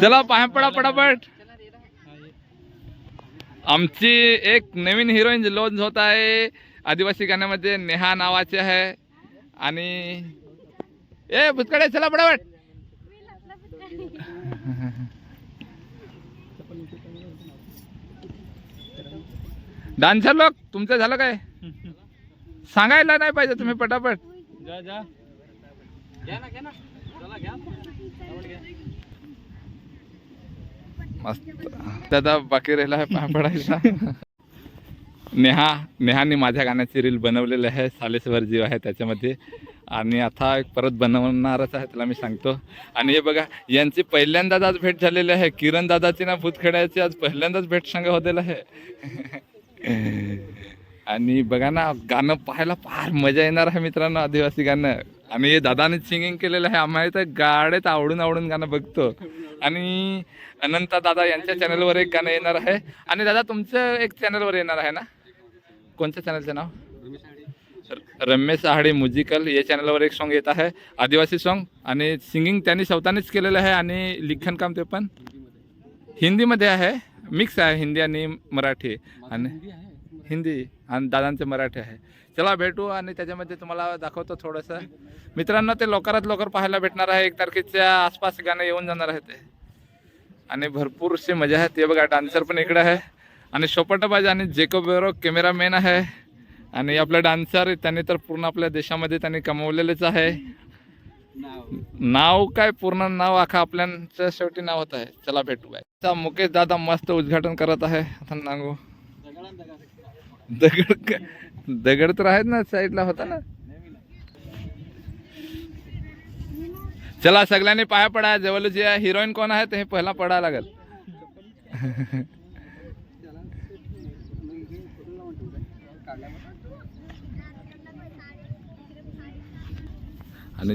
चला पाया पडा पटापट. आमची एक नवीन हिरोईन लॉन्च होत आहे. आदिवासी गाण्यामध्ये नेहा नावाचे आहे. आणि ए भुतकडे चला पटापट. डान्सर लोक तुमचं झालं काय? सांगायला नाही पाहिजे तुम्ही पटापट. जा जा घ्या ना घ्या ना चला घ्या मस्त. दादा बाकी राहिला आहे पाय पडायचा. नेहा नेहाने माझ्या गाण्याची रील बनवलेली आहे. सालेश्वर जीव आहे त्याच्यामध्ये. आणि आता एक परत बनवणारच आहे त्याला मी सांगतो. आणि हे बघा यांची पहिल्यांदाच आज भेट झालेली आहे. किरण दादाची ना भूत खेळायची आज पहिल्यांदाच भेट सांगा होतेला आहे. आणि बघा ना गाणं पाहायला फार मजा येणार आहे मित्रांनो आदिवासी गाणं. आणि हे दादाने सिंगिंग केलेलं आहे आम्हाला तर गाड्यात आवडून आवडून गाणं बघतो. आणि अनंता दादा यांच्या चॅनलवर एक गाणं येणार आहे. आणि दादा तुमचं एक चॅनलवर येणार आहे ना? कोणत्या चॅनलचं नाव? रमेश आहाडे म्युझिकल या चॅनलवर एक सॉन्ग येत आहे. आदिवासी सॉन्ग आणि सिंगिंग त्यांनी स्वतःनेच केलेलं आहे आणि लिखाण काम ते पण. हिंदीमध्ये आहे. मिक्स आहे हिंदी आणि मराठी. आणि हिंदी आणि दादांचे मराठी आहे. चला भेटू आणि त्याच्यामध्ये तुम्हाला दाखवतो थोडंसं. मित्रांनो ते लवकरात लवकर पाहायला भेटणार आहे. एक तारखेच्या आसपास गाणं येऊन जाणार आहे ते. आणि भरपूरशी मजा आहे. ते बघा डान्सर पण इकडे आहे. आणि शोपटाबाज आणि जेकोबेरो कॅमेरामॅन आहे. आणि आपला डान्सर त्यांनी तर पूर्ण आपल्या देशामध्ये त्यांनी कमवलेलेच आहे. नाव काय? पूर्ण नाव आखा आपल्याचं शेवटी नाव होत आहे. चला भेटू बाय. मुकेश दादा मस्त उद्घाटन करत आहे. आता सांगू दगड का- दगड तर आहेत ना साईडला होता ना? चला सगळ्यांनी पाया पडा. जवळ जे हिरोईन कोण आहे ते हे पहिला पडा लागेल. आणि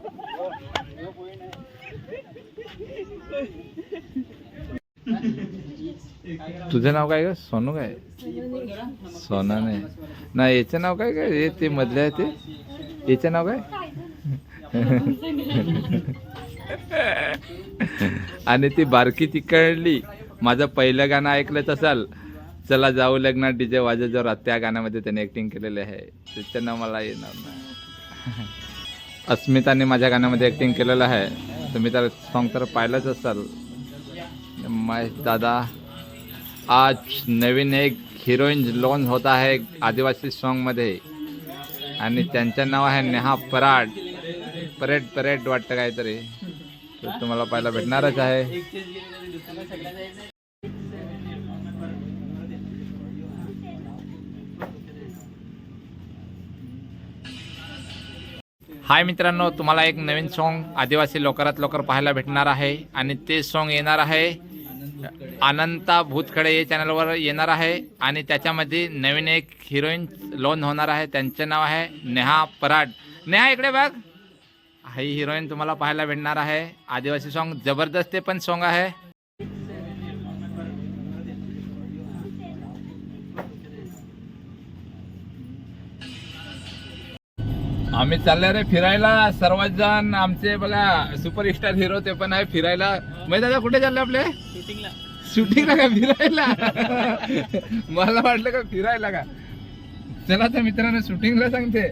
तुझं नाव काय ग? सोनू काय? सोना नाही. नाही याचं नाव काय काय हे ते मधले आहे ते. याचं नाव काय? आणि ती बारकी तिकडली. माझं पहिलं गाणं ऐकलंच असाल. चला जाऊ लग्नात डीजे वाजे जोरात त्या गाण्यामध्ये त्याने ऍक्टिंग केलेले आहे. त्याच्यानं मला येणार नाही. अस्मिताने माझ्या गाण्यामध्ये ऍक्टिंग केलेलं आहे. तुम्ही तर सॉन्ग तर पाहिलंच असाल. महेश दादा आज नवीन एक हिरोईन लॉन्च होत आहे आदिवासी सॉन्गमध्ये आणि त्यांचं नाव आहे नेहा पराड. परेड परेड वाटतं काहीतरी. तर तुम्हाला पाहायला भेटणारच आहे. हाय मित्रांनो तुम्हाला एक नवीन सॉन्ग आदिवासी लवकरात लवकर पाहायला भेटणार आहे आणि ते सॉन्ग येणार आहे अनंता भूतखडे या चॅनलवर येणार आहे आणि त्याच्यामध्ये नवीन एक हिरोईन लॉन्च होणार आहे त्यांचं नाव आहे नेहा पराड. नेहा इकडे बघ. ही हिरोईन तुम्हाला पाहायला भेटणार आहे. आदिवासी सॉन्ग जबरदस्त ते पण सॉन्ग आहे. आम्ही चालले रे फिरायला. सर्वच जण आमचे बघा सुपरस्टार हिरो ते पण आहे फिरायला. माहिती दादा कुठे चालले आपले? शूटिंगला शूटिंगला का? फिरायला? मला वाटलं का फिरायला का? चला तर मित्रांनो शूटिंगला सांगते.